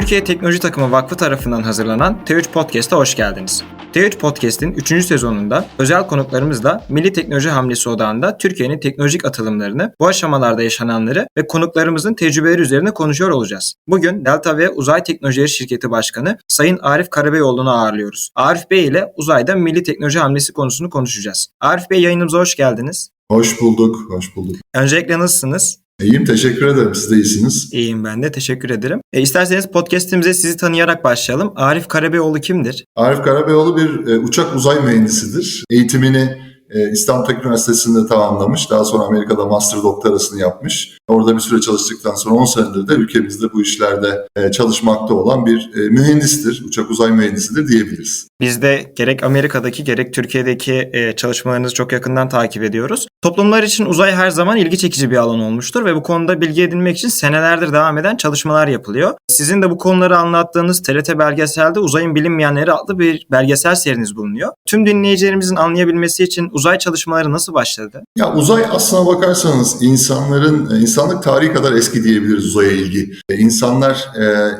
Türkiye Teknoloji Takımı Vakfı tarafından hazırlanan T3 Podcast'a hoş geldiniz. T3 Podcast'in 3. sezonunda özel konuklarımızla Milli Teknoloji Hamlesi Odağı'nda Türkiye'nin teknolojik atılımlarını, bu aşamalarda yaşananları ve konuklarımızın tecrübeleri üzerine konuşuyor olacağız. Bugün Delta V Uzay Teknolojileri Şirketi Başkanı Sayın Arif Karabeyoğlu'nu ağırlıyoruz. Arif Bey ile uzayda Milli Teknoloji Hamlesi konusunu konuşacağız. Arif Bey yayınımıza hoş geldiniz. Hoş bulduk, hoş bulduk. Öncelikle nasılsınız? İyiyim, teşekkür ederim. Siz de iyisiniz. İyiyim ben de teşekkür ederim. E, isterseniz podcast'imize sizi tanıyarak başlayalım. Arif Karabeyoğlu kimdir? Arif Karabeyoğlu bir e, uçak uzay mühendisidir. Eğitimini e, İstanbul Teknik Üniversitesi'nde tamamlamış. Daha sonra Amerika'da master doktorasını yapmış. Orada bir süre çalıştıktan sonra 10 senedir de ülkemizde bu işlerde e, çalışmakta olan bir e, mühendistir. Uçak uzay mühendisidir diyebiliriz. Biz de gerek Amerika'daki gerek Türkiye'deki e, çalışmalarınızı çok yakından takip ediyoruz. Toplumlar için uzay her zaman ilgi çekici bir alan olmuştur ve bu konuda bilgi edinmek için senelerdir devam eden çalışmalar yapılıyor. Sizin de bu konuları anlattığınız TRT belgeselde Uzayın Bilinmeyenleri adlı bir belgesel seriniz bulunuyor. Tüm dinleyicilerimizin anlayabilmesi için uzay çalışmaları nasıl başladı? Ya uzay aslına bakarsanız insanların, e, insanlık tarihi kadar eski diyebiliriz uzaya ilgi. E, İnsanlar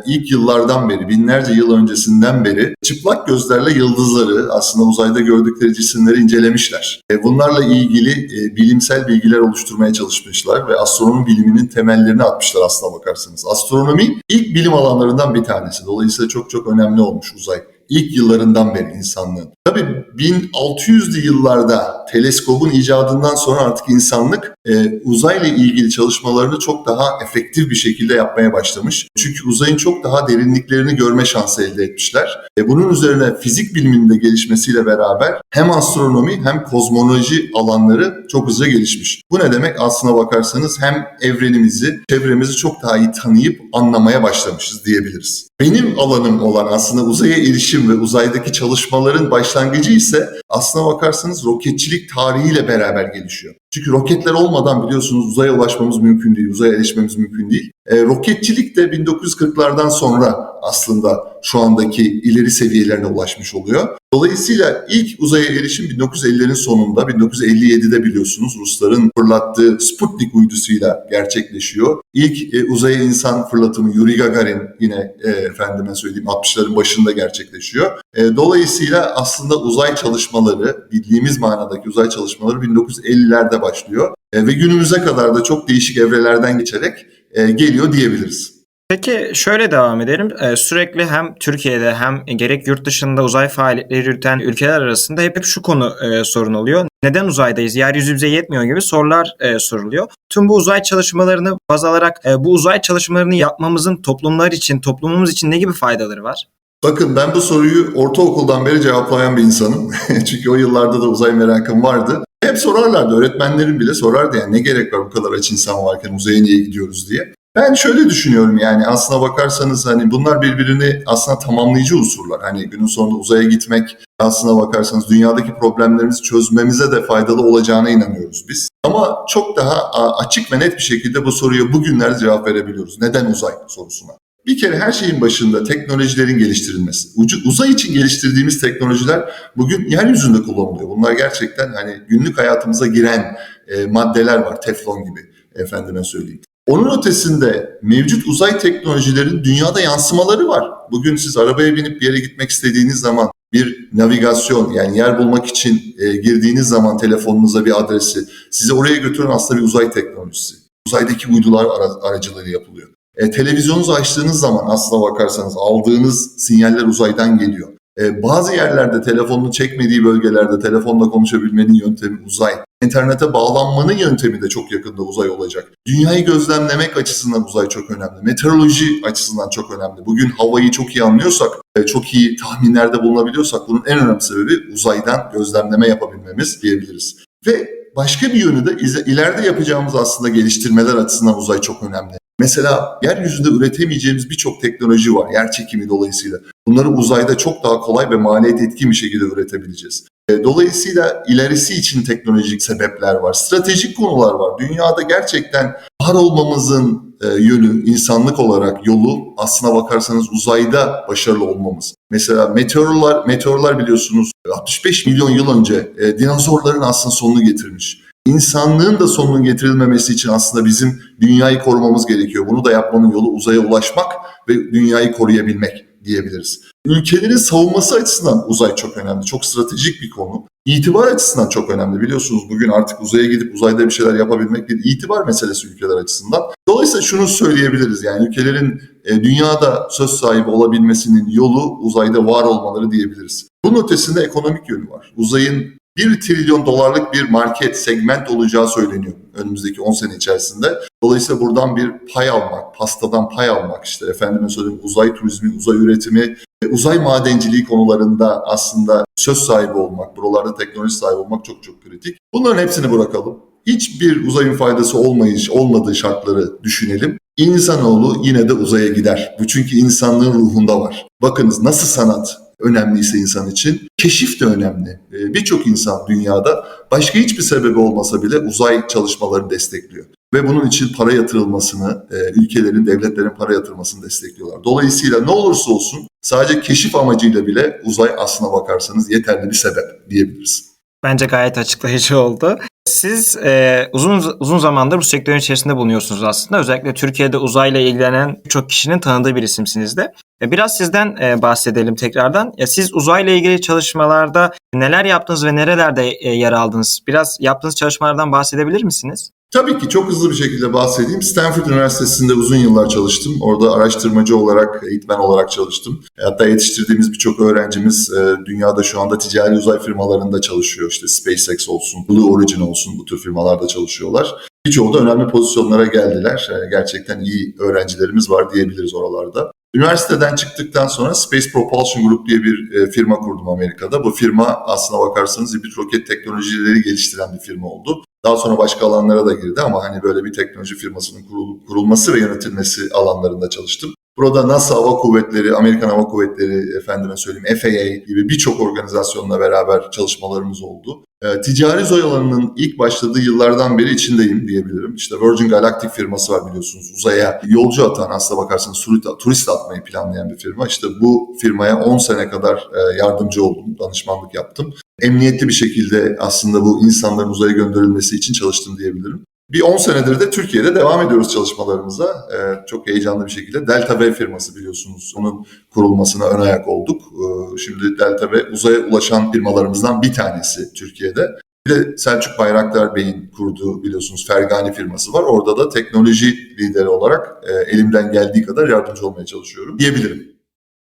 ilk yıllardan beri, binlerce yıl öncesinden beri çıplak gözlerle yıldızları, aslında uzayda gördükleri cisimleri incelemişler. E, Bunlarla ilgili e, bilimsel bilgiler oluşturmaya çalışmışlar ve astronomi biliminin temellerini atmışlar aslına bakarsanız. Astronomi ilk bilim alanlarından bir tanesi. Dolayısıyla çok çok önemli olmuş uzay ilk yıllarından beri insanlığın. Tabii 1600'lü yıllarda teleskobun icadından sonra artık insanlık e, uzayla ilgili çalışmalarını çok daha efektif bir şekilde yapmaya başlamış. Çünkü uzayın çok daha derinliklerini görme şansı elde etmişler. E, bunun üzerine fizik biliminin de gelişmesiyle beraber hem astronomi hem kozmoloji alanları çok hızlı gelişmiş. Bu ne demek? Aslına bakarsanız hem evrenimizi, çevremizi çok daha iyi tanıyıp anlamaya başlamışız diyebiliriz. Benim alanım olan aslında uzaya erişim ve uzaydaki çalışmaların başlangıcı ise aslına bakarsanız roketçilik tarihiyle beraber gelişiyor. Çünkü roketler olmadan biliyorsunuz uzaya ulaşmamız mümkün değil, uzaya erişmemiz mümkün değil. E, roketçilik de 1940'lardan sonra aslında şu andaki ileri seviyelerine ulaşmış oluyor. Dolayısıyla ilk uzaya erişim 1950'lerin sonunda, 1957'de biliyorsunuz Rusların fırlattığı Sputnik uydusuyla gerçekleşiyor. İlk e, uzaya insan fırlatımı Yuri Gagarin yine e, efendime söyleyeyim 60'ların başında gerçekleşiyor. E, dolayısıyla aslında uzay çalışmaları, bildiğimiz manadaki uzay çalışmaları 1950'lerde başlıyor. E, ve günümüze kadar da çok değişik evrelerden geçerek geliyor diyebiliriz. Peki şöyle devam edelim. Ee, sürekli hem Türkiye'de hem gerek yurt dışında uzay faaliyetleri yürüten ülkeler arasında hep, hep şu konu e, sorun oluyor. Neden uzaydayız? Yeryüzü bize yetmiyor gibi sorular e, soruluyor. Tüm bu uzay çalışmalarını baz alarak e, bu uzay çalışmalarını yapmamızın toplumlar için, toplumumuz için ne gibi faydaları var? Bakın ben bu soruyu ortaokuldan beri cevaplayan bir insanım. Çünkü o yıllarda da uzay merakım vardı. Hep sorarlardı, öğretmenlerim bile sorardı yani ne gerek var bu kadar aç insan varken uzaya niye gidiyoruz diye. Ben şöyle düşünüyorum yani aslına bakarsanız hani bunlar birbirini aslında tamamlayıcı unsurlar. Hani günün sonunda uzaya gitmek aslına bakarsanız dünyadaki problemlerimizi çözmemize de faydalı olacağına inanıyoruz biz. Ama çok daha açık ve net bir şekilde bu soruya bugünlerde cevap verebiliyoruz. Neden uzay sorusuna. Bir kere her şeyin başında teknolojilerin geliştirilmesi. Uzay için geliştirdiğimiz teknolojiler bugün yeryüzünde kullanılıyor. Bunlar gerçekten hani günlük hayatımıza giren e, maddeler var. Teflon gibi efendime söyleyeyim. Onun ötesinde mevcut uzay teknolojilerin dünyada yansımaları var. Bugün siz arabaya binip bir yere gitmek istediğiniz zaman bir navigasyon yani yer bulmak için e, girdiğiniz zaman telefonunuza bir adresi sizi oraya götüren aslında bir uzay teknolojisi. Uzaydaki uydular aracılığıyla yapılıyor. E, televizyonunuzu açtığınız zaman aslına bakarsanız aldığınız sinyaller uzaydan geliyor. E, bazı yerlerde telefonunu çekmediği bölgelerde telefonla konuşabilmenin yöntemi uzay. İnternete bağlanmanın yöntemi de çok yakında uzay olacak. Dünyayı gözlemlemek açısından uzay çok önemli. Meteoroloji açısından çok önemli. Bugün havayı çok iyi anlıyorsak, e, çok iyi tahminlerde bulunabiliyorsak bunun en önemli sebebi uzaydan gözlemleme yapabilmemiz diyebiliriz. Ve başka bir yönü de ileride yapacağımız aslında geliştirmeler açısından uzay çok önemli. Mesela yeryüzünde üretemeyeceğimiz birçok teknoloji var yer çekimi dolayısıyla. Bunları uzayda çok daha kolay ve maliyet etkin bir şekilde üretebileceğiz. E, dolayısıyla ilerisi için teknolojik sebepler var, stratejik konular var. Dünyada gerçekten var olmamızın e, yönü, insanlık olarak yolu aslına bakarsanız uzayda başarılı olmamız. Mesela meteorlar, meteorlar biliyorsunuz 65 milyon yıl önce e, dinozorların aslında sonunu getirmiş. İnsanlığın da sonunun getirilmemesi için aslında bizim dünyayı korumamız gerekiyor. Bunu da yapmanın yolu uzaya ulaşmak ve dünyayı koruyabilmek diyebiliriz. Ülkelerin savunması açısından uzay çok önemli. Çok stratejik bir konu. İtibar açısından çok önemli. Biliyorsunuz bugün artık uzaya gidip uzayda bir şeyler yapabilmek bir itibar meselesi ülkeler açısından. Dolayısıyla şunu söyleyebiliriz. Yani ülkelerin e, dünyada söz sahibi olabilmesinin yolu uzayda var olmaları diyebiliriz. Bunun ötesinde ekonomik yönü var. Uzayın 1 trilyon dolarlık bir market, segment olacağı söyleniyor önümüzdeki 10 sene içerisinde. Dolayısıyla buradan bir pay almak, pastadan pay almak işte efendime söyleyeyim uzay turizmi, uzay üretimi, uzay madenciliği konularında aslında söz sahibi olmak, buralarda teknoloji sahibi olmak çok çok kritik. Bunların hepsini bırakalım. Hiçbir uzayın faydası olmayış, olmadığı şartları düşünelim. İnsanoğlu yine de uzaya gider. Bu çünkü insanlığın ruhunda var. Bakınız nasıl sanat önemliyse insan için, keşif de önemli. Ee, Birçok insan dünyada başka hiçbir sebebi olmasa bile uzay çalışmalarını destekliyor. Ve bunun için para yatırılmasını, e, ülkelerin, devletlerin para yatırmasını destekliyorlar. Dolayısıyla ne olursa olsun sadece keşif amacıyla bile uzay aslına bakarsanız yeterli bir sebep diyebiliriz. Bence gayet açıklayıcı oldu. Siz e, uzun uzun zamandır bu sektörün içerisinde bulunuyorsunuz aslında. Özellikle Türkiye'de uzayla ilgilenen çok kişinin tanıdığı bir isimsiniz de. E, Biraz sizden e, bahsedelim tekrardan. Ya siz uzayla ilgili çalışmalarda neler yaptınız ve nerelerde e, yer aldınız? Biraz yaptığınız çalışmalardan bahsedebilir misiniz? Tabii ki çok hızlı bir şekilde bahsedeyim. Stanford Üniversitesi'nde uzun yıllar çalıştım. Orada araştırmacı olarak, eğitmen olarak çalıştım. Hatta yetiştirdiğimiz birçok öğrencimiz e, dünyada şu anda ticari uzay firmalarında çalışıyor. İşte SpaceX olsun, Blue Origin olsun bu tür firmalarda çalışıyorlar. Birçoğu da önemli pozisyonlara geldiler. Gerçekten iyi öğrencilerimiz var diyebiliriz oralarda. Üniversiteden çıktıktan sonra Space Propulsion Group diye bir e, firma kurdum Amerika'da. Bu firma aslına bakarsanız hibrit roket teknolojileri geliştiren bir firma oldu. Daha sonra başka alanlara da girdi ama hani böyle bir teknoloji firmasının kurul- kurulması ve yönetilmesi alanlarında çalıştım. Burada NASA Hava Kuvvetleri, Amerikan Hava Kuvvetleri, efendime söyleyeyim FAA gibi birçok organizasyonla beraber çalışmalarımız oldu. E, ticari uzay alanının ilk başladığı yıllardan beri içindeyim diyebilirim. İşte Virgin Galactic firması var biliyorsunuz. Uzaya yolcu atan aslına bakarsanız turist- turist atmayı planlayan bir firma. İşte bu firmaya 10 sene kadar e, yardımcı oldum, danışmanlık yaptım. Emniyetli bir şekilde aslında bu insanların uzaya gönderilmesi için çalıştım diyebilirim. Bir 10 senedir de Türkiye'de devam ediyoruz çalışmalarımıza. Ee, çok heyecanlı bir şekilde. Delta V firması biliyorsunuz. Onun kurulmasına ön ayak olduk. Ee, şimdi Delta V uzaya ulaşan firmalarımızdan bir tanesi Türkiye'de. Bir de Selçuk Bayraktar Bey'in kurduğu biliyorsunuz Fergani firması var. Orada da teknoloji lideri olarak e, elimden geldiği kadar yardımcı olmaya çalışıyorum diyebilirim.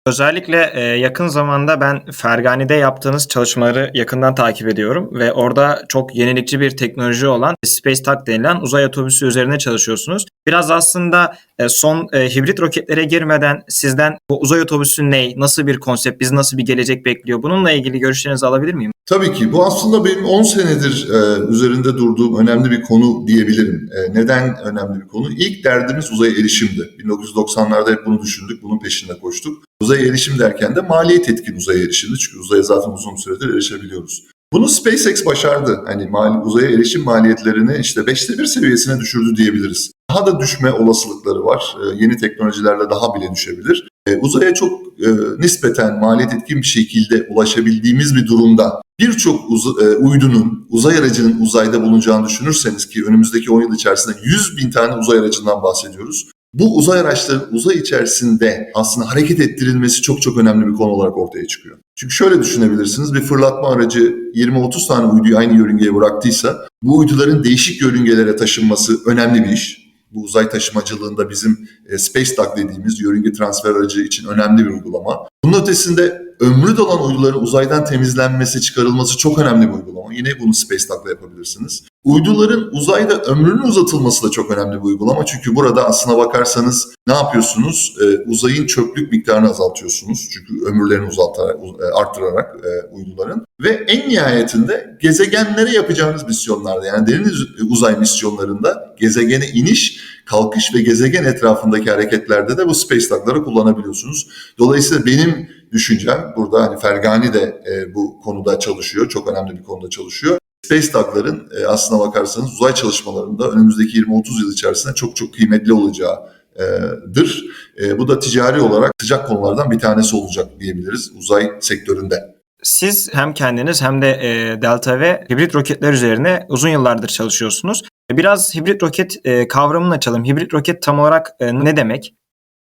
Özellikle e, yakın zamanda ben Fergani'de yaptığınız çalışmaları yakından takip ediyorum ve orada çok yenilikçi bir teknoloji olan Space Tug denilen uzay otobüsü üzerine çalışıyorsunuz. Biraz aslında e, son e, hibrit roketlere girmeden sizden bu uzay otobüsü ne, nasıl bir konsept, bizi nasıl bir gelecek bekliyor? Bununla ilgili görüşlerinizi alabilir miyim? Tabii ki. Bu aslında benim 10 senedir e, üzerinde durduğum önemli bir konu diyebilirim. Neden önemli bir konu? İlk derdimiz uzaya erişimdi. 1990'larda hep bunu düşündük, bunun peşinde koştuk. Uzaya erişim derken de maliyet etkin uzaya erişimdi. Çünkü uzaya zaten uzun süredir erişebiliyoruz. Bunu SpaceX başardı. Hani mal, uzaya erişim maliyetlerini işte beşte bir seviyesine düşürdü diyebiliriz. Daha da düşme olasılıkları var. E, yeni teknolojilerle daha bile düşebilir. E, uzaya çok e, nispeten maliyet etkin bir şekilde ulaşabildiğimiz bir durumda birçok uz- e, uydunun, uzay aracının uzayda bulunacağını düşünürseniz ki önümüzdeki 10 yıl içerisinde 100 bin tane uzay aracından bahsediyoruz. Bu uzay araçlarının uzay içerisinde aslında hareket ettirilmesi çok çok önemli bir konu olarak ortaya çıkıyor. Çünkü şöyle düşünebilirsiniz bir fırlatma aracı 20-30 tane uyduyu aynı yörüngeye bıraktıysa bu uyduların değişik yörüngelere taşınması önemli bir iş. Bu uzay taşımacılığında bizim e, Space Duck dediğimiz yörünge transfer aracı için önemli bir uygulama. Bunun ötesinde ömrü dolan uyduların uzaydan temizlenmesi, çıkarılması çok önemli bir uygulama. Yine bunu Space Duck'la yapabilirsiniz. Uyduların uzayda ömrünün uzatılması da çok önemli bir uygulama. Çünkü burada aslına bakarsanız ne yapıyorsunuz? Ee, uzayın çöplük miktarını azaltıyorsunuz. Çünkü ömürlerini uzaltarak, uz- e, arttırarak e, uyduların. Ve en nihayetinde gezegenlere yapacağınız misyonlarda yani derin uz- uzay misyonlarında gezegene iniş, kalkış ve gezegen etrafındaki hareketlerde de bu Space Duck'ları kullanabiliyorsunuz. Dolayısıyla benim düşüncem burada hani Fergani de e, bu konuda çalışıyor. Çok önemli bir konuda çalışıyor. Space Duck'ların e, aslına bakarsanız uzay çalışmalarında önümüzdeki 20-30 yıl içerisinde çok çok kıymetli olacağıdır. E, bu da ticari olarak sıcak konulardan bir tanesi olacak diyebiliriz uzay sektöründe. Siz hem kendiniz hem de e, Delta ve hibrit roketler üzerine uzun yıllardır çalışıyorsunuz. Biraz hibrit roket e, kavramını açalım. Hibrit roket tam olarak e, ne demek?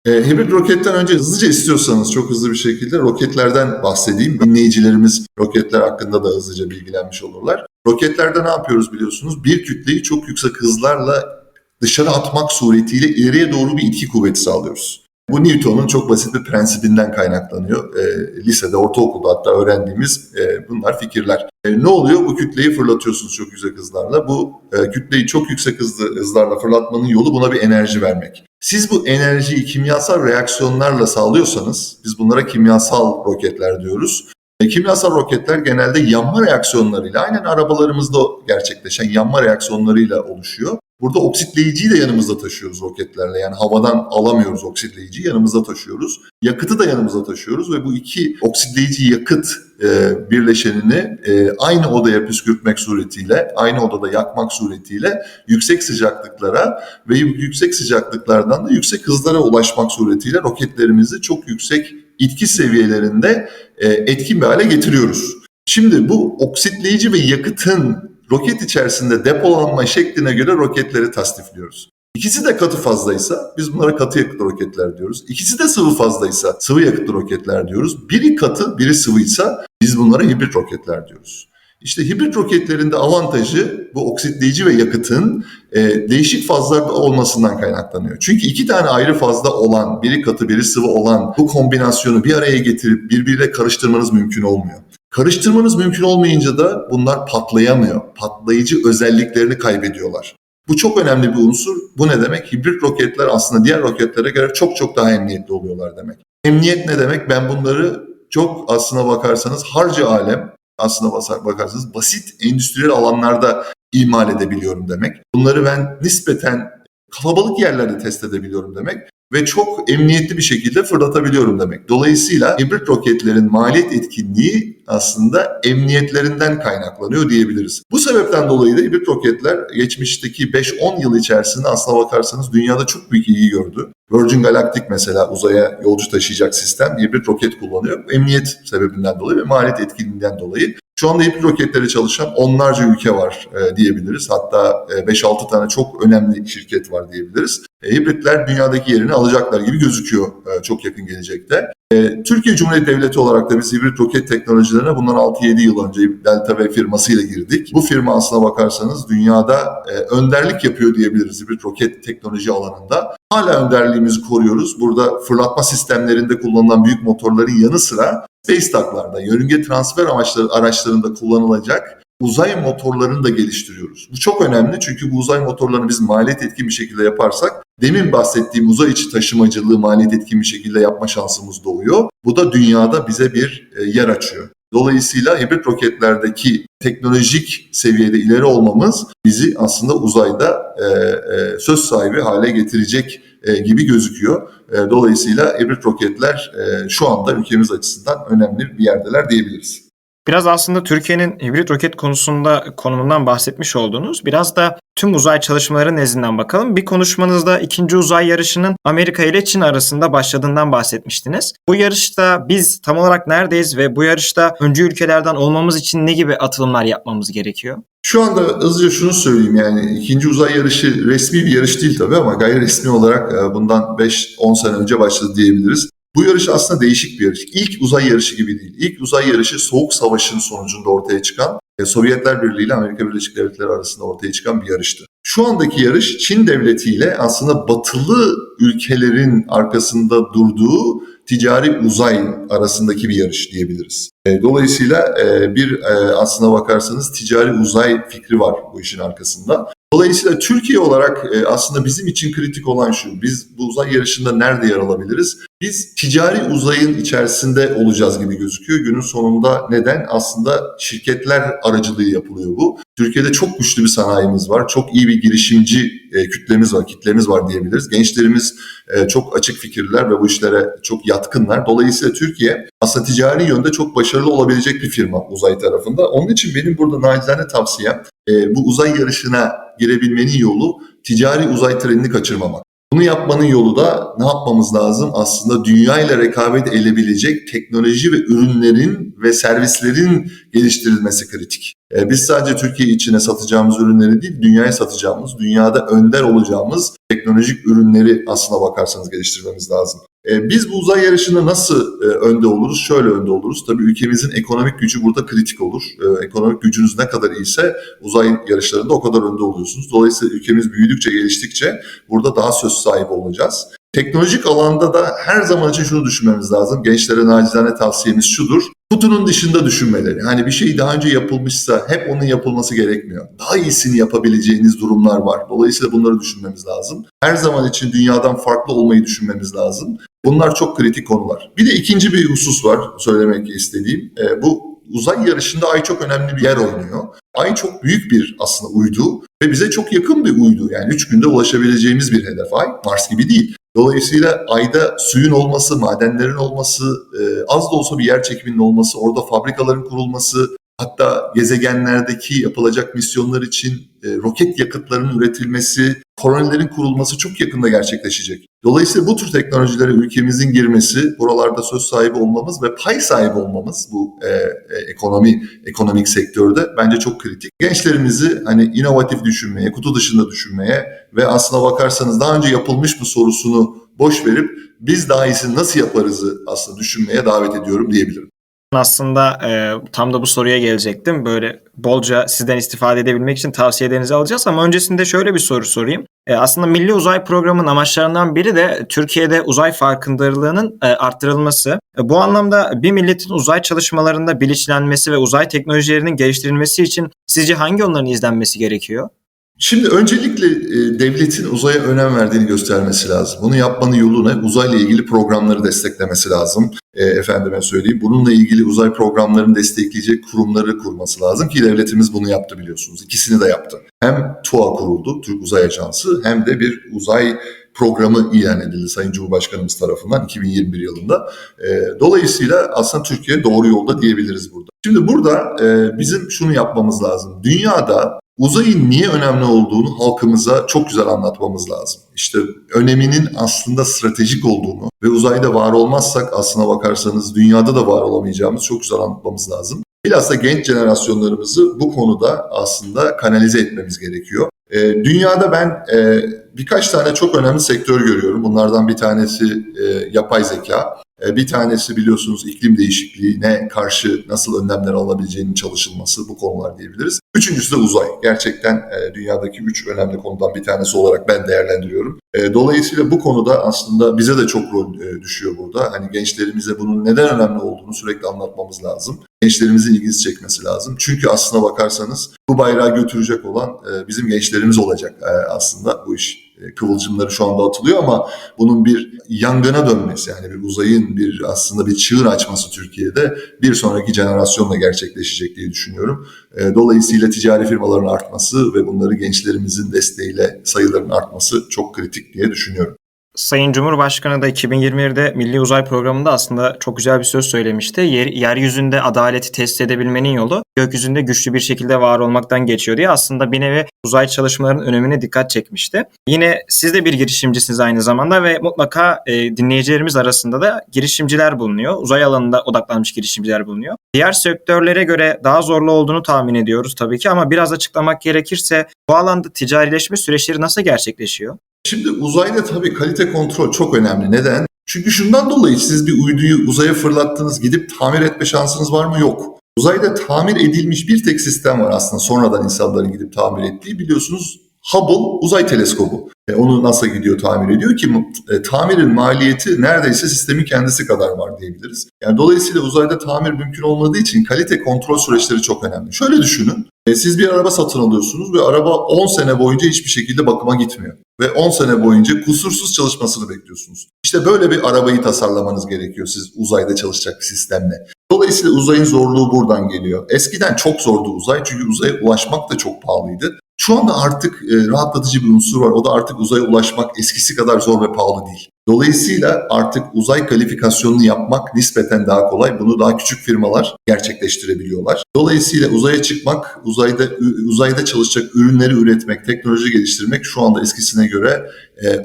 E, hibrit roketten önce hızlıca istiyorsanız çok hızlı bir şekilde roketlerden bahsedeyim. Dinleyicilerimiz roketler hakkında da hızlıca bilgilenmiş olurlar. Roketlerde ne yapıyoruz biliyorsunuz? Bir kütleyi çok yüksek hızlarla dışarı atmak suretiyle ileriye doğru bir itki kuvveti sağlıyoruz. Bu Newton'un çok basit bir prensibinden kaynaklanıyor. E, lisede, ortaokulda hatta öğrendiğimiz e, bunlar fikirler. E, ne oluyor? Bu kütleyi fırlatıyorsunuz çok yüksek hızlarla. Bu e, kütleyi çok yüksek hızlı, hızlarla fırlatmanın yolu buna bir enerji vermek. Siz bu enerjiyi kimyasal reaksiyonlarla sağlıyorsanız, biz bunlara kimyasal roketler diyoruz. E, kimyasal roketler genelde yanma reaksiyonlarıyla, aynen arabalarımızda gerçekleşen yanma reaksiyonlarıyla oluşuyor. Burada oksitleyiciyi de yanımızda taşıyoruz roketlerle. Yani havadan alamıyoruz oksitleyiciyi, yanımızda taşıyoruz. Yakıtı da yanımızda taşıyoruz ve bu iki oksitleyici yakıt e, birleşenini e, aynı odaya püskürtmek suretiyle, aynı odada yakmak suretiyle yüksek sıcaklıklara ve yüksek sıcaklıklardan da yüksek hızlara ulaşmak suretiyle roketlerimizi çok yüksek itki seviyelerinde e, etkin bir hale getiriyoruz. Şimdi bu oksitleyici ve yakıtın roket içerisinde depolanma şekline göre roketleri tasnifliyoruz. İkisi de katı fazlaysa biz bunlara katı yakıtlı roketler diyoruz. İkisi de sıvı fazlaysa sıvı yakıtlı roketler diyoruz. Biri katı, biri sıvıysa biz bunlara hibrit roketler diyoruz. İşte hibrit roketlerin de avantajı bu oksitleyici ve yakıtın e, değişik fazlarda olmasından kaynaklanıyor. Çünkü iki tane ayrı fazla olan, biri katı biri sıvı olan bu kombinasyonu bir araya getirip birbiriyle karıştırmanız mümkün olmuyor. Karıştırmanız mümkün olmayınca da bunlar patlayamıyor. Patlayıcı özelliklerini kaybediyorlar. Bu çok önemli bir unsur. Bu ne demek? Hibrit roketler aslında diğer roketlere göre çok çok daha emniyetli oluyorlar demek. Emniyet ne demek? Ben bunları çok aslına bakarsanız harcı alem, aslına bakarsanız basit endüstriyel alanlarda imal edebiliyorum demek. Bunları ben nispeten kalabalık yerlerde test edebiliyorum demek ve çok emniyetli bir şekilde fırlatabiliyorum demek. Dolayısıyla hibrit roketlerin maliyet etkinliği aslında emniyetlerinden kaynaklanıyor diyebiliriz. Bu sebepten dolayı da hibrit roketler geçmişteki 5-10 yıl içerisinde aslına bakarsanız dünyada çok büyük ilgi gördü. Virgin Galactic mesela uzaya yolcu taşıyacak sistem hibrit roket kullanıyor. Emniyet sebebinden dolayı ve maliyet etkinliğinden dolayı. Şu anda hibrit roketleri çalışan onlarca ülke var e, diyebiliriz. Hatta e, 5-6 tane çok önemli şirket var diyebiliriz. E, hibritler dünyadaki yerini alacaklar gibi gözüküyor e, çok yakın gelecekte. E, Türkiye Cumhuriyeti Devleti olarak da biz hibrit roket teknolojilerine bundan 6-7 yıl önce Delta V firmasıyla girdik. Bu firma aslına bakarsanız dünyada önderlik yapıyor diyebiliriz hibrit roket teknoloji alanında. Hala önderliğimizi koruyoruz. Burada fırlatma sistemlerinde kullanılan büyük motorların yanı sıra Space Duck'larda, yörünge transfer amaçları araçlarında kullanılacak uzay motorlarını da geliştiriyoruz. Bu çok önemli çünkü bu uzay motorlarını biz maliyet etkin bir şekilde yaparsak demin bahsettiğim uzay içi taşımacılığı maliyet etkin bir şekilde yapma şansımız doğuyor. Bu da dünyada bize bir e, yer açıyor. Dolayısıyla hibrit roketlerdeki teknolojik seviyede ileri olmamız bizi aslında uzayda e, e, söz sahibi hale getirecek e, gibi gözüküyor. E, dolayısıyla hibrit roketler e, şu anda ülkemiz açısından önemli bir yerdeler diyebiliriz. Biraz aslında Türkiye'nin hibrit roket konusunda konumundan bahsetmiş oldunuz. Biraz da tüm uzay çalışmaları nezdinden bakalım. Bir konuşmanızda ikinci uzay yarışının Amerika ile Çin arasında başladığından bahsetmiştiniz. Bu yarışta biz tam olarak neredeyiz ve bu yarışta öncü ülkelerden olmamız için ne gibi atılımlar yapmamız gerekiyor? Şu anda hızlıca şunu söyleyeyim yani ikinci uzay yarışı resmi bir yarış değil tabii ama gayri resmi olarak bundan 5-10 sene önce başladı diyebiliriz. Bu yarış aslında değişik bir yarış. İlk uzay yarışı gibi değil. İlk uzay yarışı Soğuk Savaş'ın sonucunda ortaya çıkan Sovyetler Birliği ile Amerika Birleşik Devletleri arasında ortaya çıkan bir yarıştı. Şu andaki yarış Çin devleti ile aslında batılı ülkelerin arkasında durduğu ticari uzay arasındaki bir yarış diyebiliriz. Dolayısıyla bir aslına bakarsanız ticari uzay fikri var bu işin arkasında. Dolayısıyla Türkiye olarak aslında bizim için kritik olan şu, biz bu uzay yarışında nerede yer alabiliriz? Biz ticari uzayın içerisinde olacağız gibi gözüküyor. Günün sonunda neden? Aslında şirketler aracılığı yapılıyor bu. Türkiye'de çok güçlü bir sanayimiz var. Çok iyi bir girişimci kütlemiz var, kitlemiz var diyebiliriz. Gençlerimiz çok açık fikirler ve bu işlere çok yatkınlar. Dolayısıyla Türkiye aslında ticari yönde çok başarılı olabilecek bir firma uzay tarafında. Onun için benim burada nacizane tavsiyem bu uzay yarışına girebilmenin yolu ticari uzay trenini kaçırmamak. Bunu yapmanın yolu da ne yapmamız lazım? Aslında dünya ile rekabet edebilecek teknoloji ve ürünlerin ve servislerin geliştirilmesi kritik. E, Biz sadece Türkiye içine satacağımız ürünleri değil, dünyaya satacağımız, dünyada önder olacağımız teknolojik ürünleri aslına bakarsanız geliştirmemiz lazım. E, Biz bu uzay yarışında nasıl e, önde oluruz? Şöyle önde oluruz. Tabii ülkemizin ekonomik gücü burada kritik olur. E, Ekonomik gücünüz ne kadar iyiyse uzay yarışlarında o kadar önde oluyorsunuz. Dolayısıyla ülkemiz büyüdükçe, geliştikçe burada daha söz sahibi olacağız. Teknolojik alanda da her zaman için şunu düşünmemiz lazım. Gençlere nacizane tavsiyemiz şudur. Kutunun dışında düşünmeleri. Hani bir şey daha önce yapılmışsa hep onun yapılması gerekmiyor. Daha iyisini yapabileceğiniz durumlar var. Dolayısıyla bunları düşünmemiz lazım. Her zaman için dünyadan farklı olmayı düşünmemiz lazım. Bunlar çok kritik konular. Bir de ikinci bir husus var söylemek istediğim. E, bu uzay yarışında Ay çok önemli bir yer oynuyor. Ay çok büyük bir aslında uydu ve bize çok yakın bir uydu. Yani 3 günde ulaşabileceğimiz bir hedef Ay. Mars gibi değil. Dolayısıyla ayda suyun olması, madenlerin olması, e, az da olsa bir yer çekiminin olması, orada fabrikaların kurulması, hatta gezegenlerdeki yapılacak misyonlar için e, roket yakıtlarının üretilmesi, kolonilerin kurulması çok yakında gerçekleşecek. Dolayısıyla bu tür teknolojilere ülkemizin girmesi, buralarda söz sahibi olmamız ve pay sahibi olmamız bu e, e, ekonomi ekonomik sektörde bence çok kritik. Gençlerimizi hani inovatif düşünmeye, kutu dışında düşünmeye ve aslına bakarsanız daha önce yapılmış bu sorusunu boş verip biz daha iyisini nasıl yaparızı aslında düşünmeye davet ediyorum diyebilirim. Aslında e, tam da bu soruya gelecektim. Böyle bolca sizden istifade edebilmek için tavsiyelerinizi alacağız ama öncesinde şöyle bir soru sorayım. E, aslında Milli Uzay Programı'nın amaçlarından biri de Türkiye'de uzay farkındalığının e, arttırılması. E, bu anlamda bir milletin uzay çalışmalarında bilinçlenmesi ve uzay teknolojilerinin geliştirilmesi için sizce hangi onların izlenmesi gerekiyor? Şimdi öncelikle e, devletin uzaya önem verdiğini göstermesi lazım. Bunu yapmanın yolu ne? Uzayla ilgili programları desteklemesi lazım. E, efendime söyleyeyim. Bununla ilgili uzay programlarını destekleyecek kurumları kurması lazım ki devletimiz bunu yaptı biliyorsunuz. İkisini de yaptı. Hem TUA kuruldu, Türk Uzay Ajansı hem de bir uzay programı ilan edildi Sayın Cumhurbaşkanımız tarafından 2021 yılında. E, dolayısıyla aslında Türkiye doğru yolda diyebiliriz burada. Şimdi burada e, bizim şunu yapmamız lazım. Dünyada Uzayın niye önemli olduğunu halkımıza çok güzel anlatmamız lazım. İşte öneminin aslında stratejik olduğunu ve uzayda var olmazsak aslına bakarsanız dünyada da var olamayacağımız çok güzel anlatmamız lazım. Bilhassa genç jenerasyonlarımızı bu konuda aslında kanalize etmemiz gerekiyor. Ee, dünyada ben e, birkaç tane çok önemli sektör görüyorum. Bunlardan bir tanesi e, yapay zeka. E, bir tanesi biliyorsunuz iklim değişikliğine karşı nasıl önlemler alabileceğinin çalışılması bu konular diyebiliriz. Üçüncüsü de uzay. Gerçekten e, dünyadaki üç önemli konudan bir tanesi olarak ben değerlendiriyorum. E, dolayısıyla bu konuda aslında bize de çok rol düşüyor burada. Hani gençlerimize bunun neden önemli olduğunu sürekli anlatmamız lazım. Gençlerimizin ilgisi çekmesi lazım. Çünkü aslına bakarsanız bu bayrağı götürecek olan bizim gençlerimiz olacak aslında bu iş kıvılcımları şu anda atılıyor ama bunun bir yangına dönmesi yani bir uzayın bir aslında bir çığır açması Türkiye'de bir sonraki jenerasyonla gerçekleşecek diye düşünüyorum. E, Dolayısıyla ticari firmaların artması ve bunları gençlerimizin desteğiyle sayıların artması çok kritik diye düşünüyorum. Sayın Cumhurbaşkanı da 2021'de Milli Uzay Programı'nda aslında çok güzel bir söz söylemişti. Yer, yeryüzünde adaleti test edebilmenin yolu gökyüzünde güçlü bir şekilde var olmaktan geçiyor diye aslında bir nevi uzay çalışmalarının önemine dikkat çekmişti. Yine siz de bir girişimcisiniz aynı zamanda ve mutlaka e, dinleyicilerimiz arasında da girişimciler bulunuyor. Uzay alanında odaklanmış girişimciler bulunuyor. Diğer sektörlere göre daha zorlu olduğunu tahmin ediyoruz tabii ki ama biraz açıklamak gerekirse bu alanda ticarileşme süreçleri nasıl gerçekleşiyor? Şimdi uzayda tabii kalite kontrol çok önemli. Neden? Çünkü şundan dolayı siz bir uyduyu uzaya fırlattınız gidip tamir etme şansınız var mı? Yok. Uzayda tamir edilmiş bir tek sistem var aslında sonradan insanların gidip tamir ettiği biliyorsunuz Hubble uzay teleskobu. E, onu NASA gidiyor tamir ediyor ki e, tamirin maliyeti neredeyse sistemin kendisi kadar var diyebiliriz. Yani dolayısıyla uzayda tamir mümkün olmadığı için kalite kontrol süreçleri çok önemli. Şöyle düşünün. E, siz bir araba satın alıyorsunuz ve araba 10 sene boyunca hiçbir şekilde bakıma gitmiyor. Ve 10 sene boyunca kusursuz çalışmasını bekliyorsunuz. İşte böyle bir arabayı tasarlamanız gerekiyor siz uzayda çalışacak bir sistemle. Dolayısıyla uzayın zorluğu buradan geliyor. Eskiden çok zordu uzay çünkü uzaya ulaşmak da çok pahalıydı. Şu anda artık e, rahatlatıcı bir unsur var. O da artık uzaya ulaşmak eskisi kadar zor ve pahalı değil. Dolayısıyla artık uzay kalifikasyonunu yapmak nispeten daha kolay. Bunu daha küçük firmalar gerçekleştirebiliyorlar. Dolayısıyla uzaya çıkmak, uzayda uzayda çalışacak ürünleri üretmek, teknoloji geliştirmek şu anda eskisine göre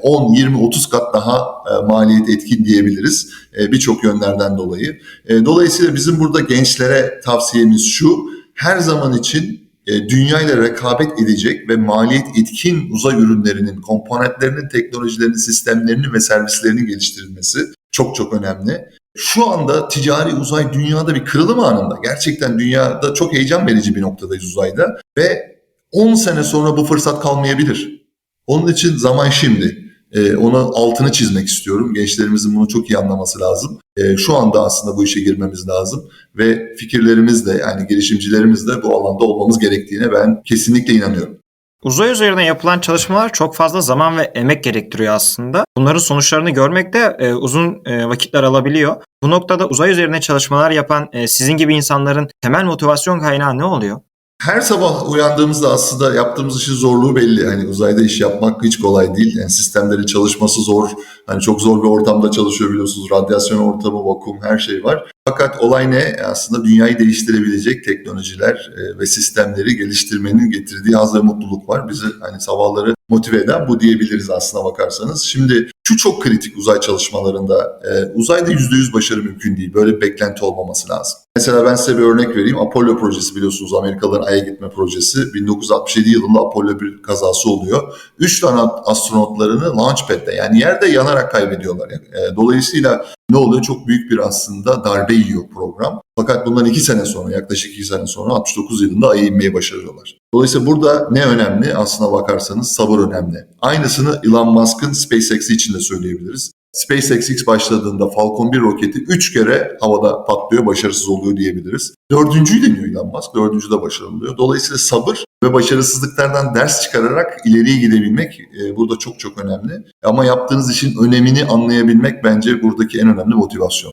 10, 20, 30 kat daha e, maliyet etkin diyebiliriz e, birçok yönlerden dolayı. E, dolayısıyla bizim burada gençlere tavsiyemiz şu, her zaman için dünya ile rekabet edecek ve maliyet etkin uzay ürünlerinin, komponentlerinin, teknolojilerinin, sistemlerinin ve servislerinin geliştirilmesi çok çok önemli. Şu anda ticari uzay dünyada bir kırılım anında. Gerçekten dünyada çok heyecan verici bir noktadayız uzayda ve 10 sene sonra bu fırsat kalmayabilir. Onun için zaman şimdi. Ee, ona altını çizmek istiyorum. Gençlerimizin bunu çok iyi anlaması lazım. Ee, şu anda aslında bu işe girmemiz lazım ve fikirlerimiz de yani girişimcilerimiz de bu alanda olmamız gerektiğine ben kesinlikle inanıyorum. Uzay üzerine yapılan çalışmalar çok fazla zaman ve emek gerektiriyor aslında. Bunların sonuçlarını görmek de e, uzun e, vakitler alabiliyor. Bu noktada uzay üzerine çalışmalar yapan e, sizin gibi insanların temel motivasyon kaynağı ne oluyor? Her sabah uyandığımızda aslında yaptığımız işin zorluğu belli. Hani uzayda iş yapmak hiç kolay değil. Yani sistemlerin çalışması zor. Hani çok zor bir ortamda çalışıyor biliyorsunuz. Radyasyon ortamı, vakum her şey var. Fakat olay ne? Aslında dünyayı değiştirebilecek teknolojiler e, ve sistemleri geliştirmenin getirdiği haz ve mutluluk var. Bizi hani sabahları motive eden bu diyebiliriz aslına bakarsanız. Şimdi şu çok kritik uzay çalışmalarında. E, uzayda %100 başarı mümkün değil. Böyle bir beklenti olmaması lazım. Mesela ben size bir örnek vereyim. Apollo projesi biliyorsunuz Amerikalıların Ay'a gitme projesi. 1967 yılında Apollo bir kazası oluyor. Üç tane astronotlarını launchpad'de yani yerde yanarak kaybediyorlar. E, dolayısıyla ne oluyor? Çok büyük bir aslında darbe yiyor program. Fakat bundan iki sene sonra, yaklaşık iki sene sonra 69 yılında Ay'a inmeyi başarıyorlar. Dolayısıyla burada ne önemli? Aslına bakarsanız sabır önemli. Aynısını Elon Musk'ın SpaceX için de söyleyebiliriz. SpaceX ilk başladığında Falcon 1 roketi 3 kere havada patlıyor, başarısız oluyor diyebiliriz. Dördüncüyü deniyor Elon Musk, dördüncü de başarılı oluyor. Dolayısıyla sabır ve başarısızlıklardan ders çıkararak ileriye gidebilmek e, burada çok çok önemli. Ama yaptığınız işin önemini anlayabilmek bence buradaki en önemli motivasyon.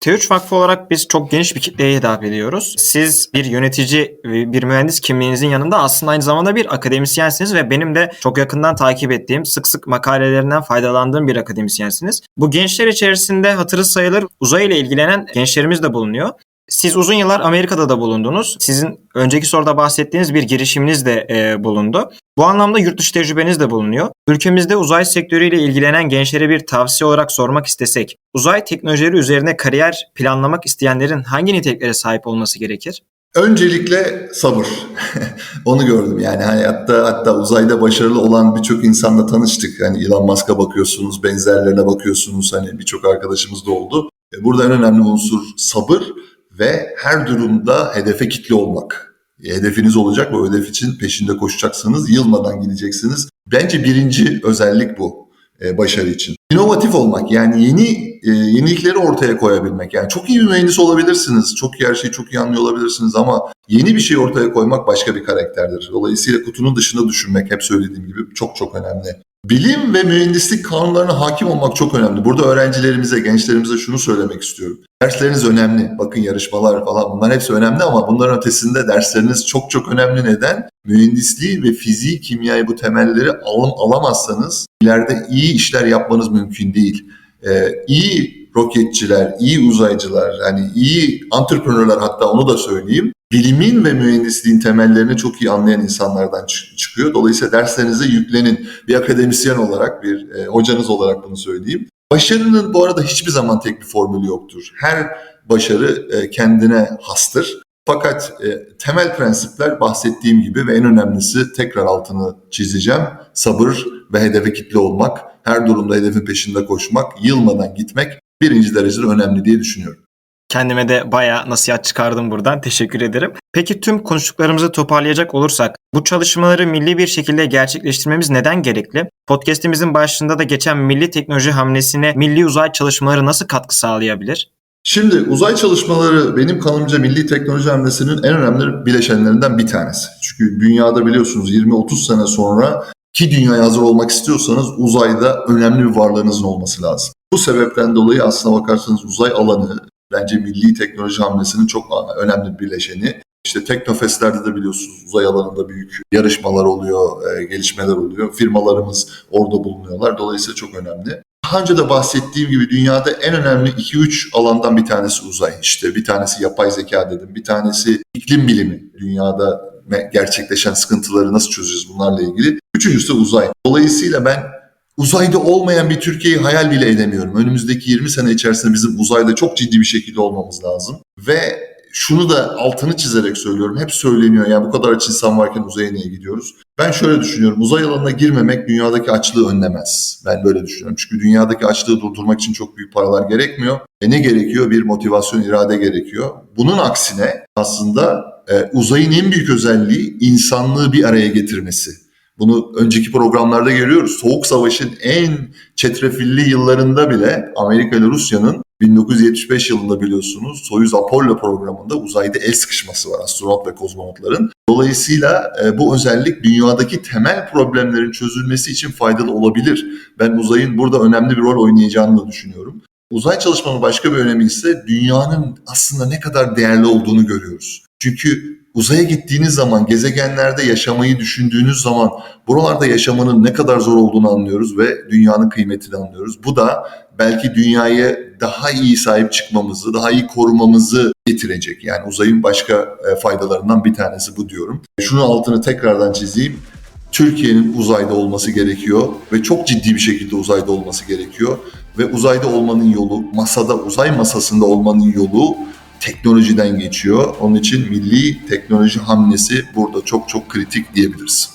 T3 Vakfı olarak biz çok geniş bir kitleye hitap ediyoruz. Siz bir yönetici, bir mühendis kimliğinizin yanında aslında aynı zamanda bir akademisyensiniz ve benim de çok yakından takip ettiğim, sık sık makalelerinden faydalandığım bir akademisyensiniz. Bu gençler içerisinde hatırı sayılır uzay ile ilgilenen gençlerimiz de bulunuyor. Siz uzun yıllar Amerika'da da bulundunuz. Sizin önceki soruda bahsettiğiniz bir girişiminiz de e, bulundu. Bu anlamda yurt dışı tecrübeniz de bulunuyor. Ülkemizde uzay sektörüyle ilgilenen gençlere bir tavsiye olarak sormak istesek, uzay teknolojileri üzerine kariyer planlamak isteyenlerin hangi niteliklere sahip olması gerekir? Öncelikle sabır. Onu gördüm yani hatta hatta uzayda başarılı olan birçok insanla tanıştık. Hani Elon Musk'a bakıyorsunuz, benzerlerine bakıyorsunuz. Hani birçok arkadaşımız da oldu. E, burada en önemli unsur sabır ve her durumda hedefe kitli olmak. E, hedefiniz olacak ve hedef için peşinde koşacaksınız, yılmadan gideceksiniz. Bence birinci özellik bu e, başarı için. İnovatif olmak yani yeni e, yenilikleri ortaya koyabilmek. Yani çok iyi bir mühendis olabilirsiniz, çok iyi her şeyi çok iyi anlıyor olabilirsiniz ama yeni bir şey ortaya koymak başka bir karakterdir. Dolayısıyla kutunun dışında düşünmek hep söylediğim gibi çok çok önemli. Bilim ve mühendislik kanunlarına hakim olmak çok önemli. Burada öğrencilerimize, gençlerimize şunu söylemek istiyorum. Dersleriniz önemli. Bakın yarışmalar falan bunlar hepsi önemli ama bunların ötesinde dersleriniz çok çok önemli. Neden? Mühendisliği ve fiziği, kimyayı bu temelleri alın, alamazsanız ileride iyi işler yapmanız mümkün değil. Ee, iyi roketçiler, iyi uzaycılar, yani iyi entrepreneurlar hatta onu da söyleyeyim bilimin ve mühendisliğin temellerini çok iyi anlayan insanlardan çıkıyor. Dolayısıyla derslerinize yüklenin. Bir akademisyen olarak, bir e, hocanız olarak bunu söyleyeyim. Başarının bu arada hiçbir zaman tek bir formülü yoktur. Her başarı e, kendine hastır. Fakat e, temel prensipler bahsettiğim gibi ve en önemlisi tekrar altını çizeceğim. Sabır ve hedefe kitli olmak, her durumda hedefin peşinde koşmak, yılmadan gitmek birinci derecede önemli diye düşünüyorum. Kendime de bayağı nasihat çıkardım buradan. Teşekkür ederim. Peki tüm konuştuklarımızı toparlayacak olursak bu çalışmaları milli bir şekilde gerçekleştirmemiz neden gerekli? Podcast'imizin başında da geçen milli teknoloji hamlesine milli uzay çalışmaları nasıl katkı sağlayabilir? Şimdi uzay çalışmaları benim kanımca milli teknoloji hamlesinin en önemli bileşenlerinden bir tanesi. Çünkü dünyada biliyorsunuz 20-30 sene sonra ki dünyaya hazır olmak istiyorsanız uzayda önemli bir varlığınızın olması lazım. Bu sebepten dolayı aslına bakarsanız uzay alanı bence milli teknoloji hamlesinin çok önemli bir bileşeni. İşte Teknofest'lerde de biliyorsunuz uzay alanında büyük yarışmalar oluyor, e, gelişmeler oluyor. Firmalarımız orada bulunuyorlar. Dolayısıyla çok önemli. Daha önce de bahsettiğim gibi dünyada en önemli 2-3 alandan bir tanesi uzay. İşte bir tanesi yapay zeka dedim, bir tanesi iklim bilimi. Dünyada gerçekleşen sıkıntıları nasıl çözeceğiz bunlarla ilgili. Üçüncüsü de uzay. Dolayısıyla ben uzayda olmayan bir Türkiye'yi hayal bile edemiyorum. Önümüzdeki 20 sene içerisinde bizim uzayda çok ciddi bir şekilde olmamız lazım. Ve şunu da altını çizerek söylüyorum. Hep söyleniyor yani bu kadar aç insan varken uzaya niye gidiyoruz? Ben şöyle düşünüyorum. Uzay alanına girmemek dünyadaki açlığı önlemez. Ben böyle düşünüyorum. Çünkü dünyadaki açlığı durdurmak için çok büyük paralar gerekmiyor. E ne gerekiyor? Bir motivasyon, irade gerekiyor. Bunun aksine aslında e, uzayın en büyük özelliği insanlığı bir araya getirmesi. Bunu önceki programlarda görüyoruz. Soğuk Savaş'ın en çetrefilli yıllarında bile Amerika ile Rusya'nın 1975 yılında biliyorsunuz Soyuz Apollo programında uzayda el sıkışması var astronot ve kozmonotların. Dolayısıyla e, bu özellik dünyadaki temel problemlerin çözülmesi için faydalı olabilir. Ben uzayın burada önemli bir rol oynayacağını da düşünüyorum. Uzay çalışmanın başka bir önemi ise dünyanın aslında ne kadar değerli olduğunu görüyoruz. Çünkü uzaya gittiğiniz zaman, gezegenlerde yaşamayı düşündüğünüz zaman buralarda yaşamanın ne kadar zor olduğunu anlıyoruz ve dünyanın kıymetini anlıyoruz. Bu da belki dünyaya daha iyi sahip çıkmamızı, daha iyi korumamızı getirecek. Yani uzayın başka e, faydalarından bir tanesi bu diyorum. Şunu altını tekrardan çizeyim. Türkiye'nin uzayda olması gerekiyor ve çok ciddi bir şekilde uzayda olması gerekiyor. Ve uzayda olmanın yolu, masada, uzay masasında olmanın yolu teknolojiden geçiyor. Onun için milli teknoloji hamlesi burada çok çok kritik diyebiliriz.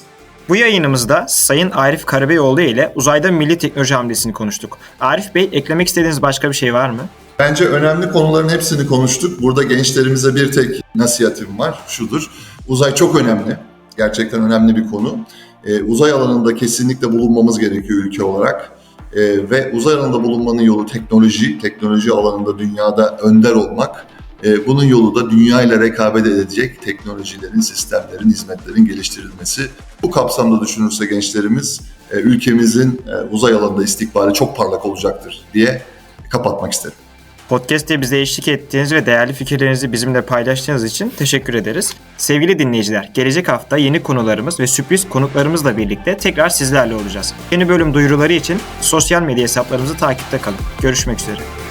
Bu yayınımızda Sayın Arif Karabeyoğlu ile uzayda milli teknoloji hamlesini konuştuk. Arif Bey eklemek istediğiniz başka bir şey var mı? Bence önemli konuların hepsini konuştuk. Burada gençlerimize bir tek nasihatim var, şudur. Uzay çok önemli. Gerçekten önemli bir konu. Ee, uzay alanında kesinlikle bulunmamız gerekiyor ülke olarak. Ee, ve uzay alanında bulunmanın yolu teknoloji, teknoloji alanında dünyada önder olmak. Ee, bunun yolu da dünya ile rekabet edecek teknolojilerin, sistemlerin, hizmetlerin geliştirilmesi. Bu kapsamda düşünürse gençlerimiz e, ülkemizin e, uzay alanında istikbali çok parlak olacaktır diye kapatmak isterim. Podcast'te bize eşlik ettiğiniz ve değerli fikirlerinizi bizimle paylaştığınız için teşekkür ederiz. Sevgili dinleyiciler, gelecek hafta yeni konularımız ve sürpriz konuklarımızla birlikte tekrar sizlerle olacağız. Yeni bölüm duyuruları için sosyal medya hesaplarımızı takipte kalın. Görüşmek üzere.